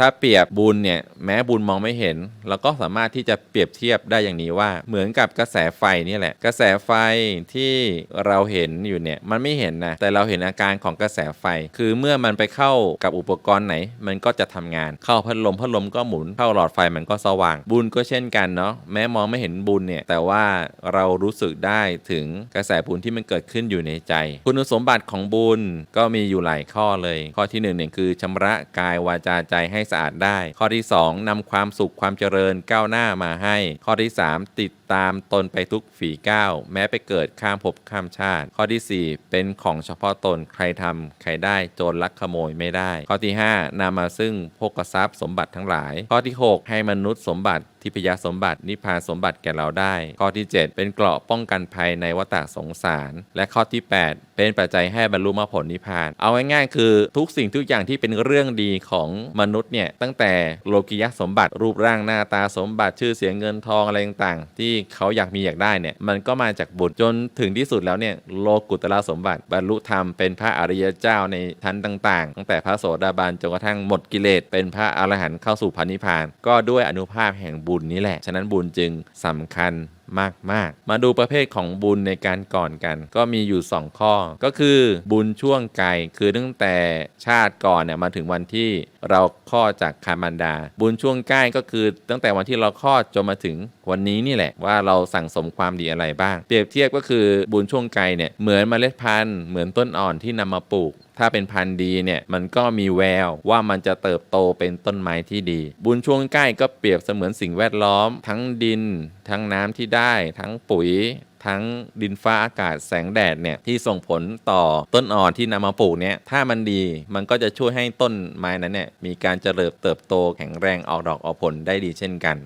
ถ้าเปรียบบุญเนี่ยแม้บุญมองไม่เห็น เราก็สามารถที่จะเปรียบเทียบได้อย่างนี้ว่า เหมือนกับกระแสไฟนี่แหละ กระแสไฟที่เราเห็นอยู่เนี่ยมันไม่เห็นนะแต่เราเห็นอาการของกระแสไฟ คือเมื่อมันไปเข้ากับอุปกรณ์ไหน มันก็จะทำงาน เข้าพัดลมพัดลมก็หมุนเข้าหลอดไฟมันก็สว่าง บุญก็เช่นกันเนาะแม้มองไม่เห็นบุญเนี่ยแต่ว่าเรารู้สึกได้ถึงกระแสบุญที่มันเกิดขึ้นอยู่ในใจ คุณสมบัติของบุญก็มีอยู่หลายข้อเลย ข้อที่หนึ่งเนี่ยคือชำระกายวาจาใจให้สะอาดได้ ข้อที่สองนำความสุขความเจริญก้าวหน้ามาให้ ข้อที่สามติดตามตนไปทุกฝีก้าวแม้ไปเกิดข้ามภพข้ามชาติ ข้อที่สี่เป็นของเฉพาะตนใครทำใครได้โจรลักขโมยไม่ได้ ข้อที่ห้านำมาซึ่งโภกทรัพย์สมบัติทั้งหลาย ข้อที่หกให้มนุษย์สมบัติ ทิพยสมบัตินิพพานสมบัติแก่เราได้ ข้อที่ 7 เป็นเกราะป้องกันภัยในวัฏสงสาร และข้อที่ 8 เป็นปัจจัยให้บรรลุมรรคผลนิพพาน เอาง่ายๆคือทุกสิ่งทุกอย่างที่เป็นเรื่องดีของมนุษย์เนี่ยตั้งแต่โลกิยสมบัติรูปร่างหน้าตาสมบัติชื่อเสียงเงินทองอะไรต่างๆ ที่เขาอยากมีอยากได้เนี่ยมันก็มาจากบุญจนถึงที่สุดแล้วเนี่ยโลกุตละสมบัติบรรลุธรรมเป็นพระอริยเจ้าในชั้นต่างๆ ตั้งแต่พระโสดาบันจนกระทั่งหมดกิเลสเป็นพระอรหันต์เข้าสู่พระนิพพาน ก็ด้วยอนุภาพแห่งบุญนี่แหละ ฉะนั้นบุญจึงสำคัญ มากมาก ๆ มาดูประเภทของบุญในการก่อนกัน ก็มีอยู่ 2 ข้อ ก็คือบุญช่วงไกลคือตั้งแต่ชาติก่อนเนี่ยมาถึงวันที่เราคลอดจากคารมันดา บุญช่วงใกล้ก็คือตั้งแต่วันที่เราคลอดจนมาถึงวันนี้นี่แหละว่าเราสั่งสมความดีอะไรบ้าง เปรียบเทียบก็คือบุญช่วงไกลเนี่ยเหมือนเมล็ดพันธุ์เหมือนต้นอ่อนที่นำมาปลูกถ้าเป็นพันธุ์ดีเนี่ยมันก็มีแววว่ามันจะเติบโตเป็นต้นไม้ที่ดี บุญช่วงใกล้ก็เปรียบเสมือนสิ่งแวดล้อม ทั้งดิน ทั้งน้ำที่ได้ทั้งปุ๋ยทั้งดินฟ้าอากาศแสงแดดเนี่ยที่ส่งผลต่อต้นอ่อนที่นำมาปลูกเนี่ยถ้ามันดีมันก็จะช่วยให้ต้นไม้นั้นเนี่ยมีการเจริญเติบโตแข็งแรงออกดอกออกผลได้ดีเช่นกัน